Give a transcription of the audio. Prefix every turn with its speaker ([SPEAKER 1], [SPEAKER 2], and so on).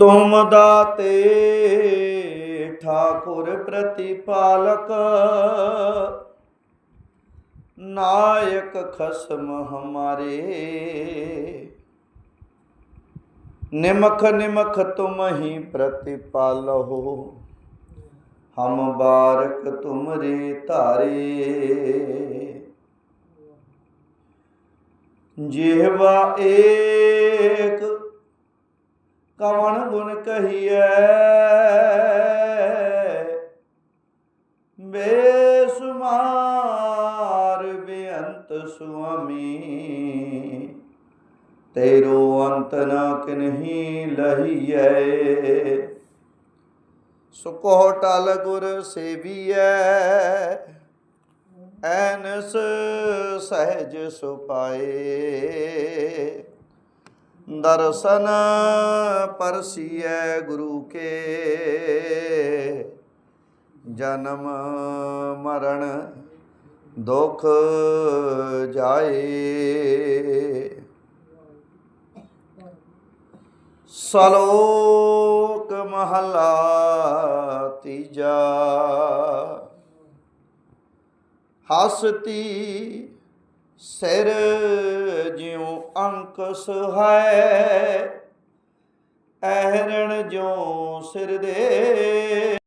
[SPEAKER 1] तुम दाते ठाकुर प्रतिपालक, नायक खसम हमारे। निमख निमख तुम ही प्रतिपाल हो, हम बारक तुम रे तारे। जिहवा एक ਕਵਣ ਗੁਣ ਕਹੀਐ? ਬੇਸੁਮਾਰ ਬੇਅੰਤ ਸੁਆਮੀ, ਤੇਰੋ ਅੰਤ ਨਾ ਕਿਨਹੀ ਲਹੀਐ? ਸੁਕੋ ਟਲ ਗੁਰ ਸੇਵੀਐ, ਐਨਸ ਸਹਿਜ ਸੁਪਾਏ ਦਰਸ਼ਨ ਪਰਸੀਐ ਗੁਰੂ ਕੇ। ਜਨਮ ਮਰਨ ਦੁਖ ਜਾਏ। ਸਲੋਕ ਮਹਲਾ ਤੀਜਾ। ਹਸਤੀ ਸਿਰ ਜਿਉ ਅੰਕਸ ਹੈ ਐਰਣ ਜੋ ਸਿਰ ਦੇ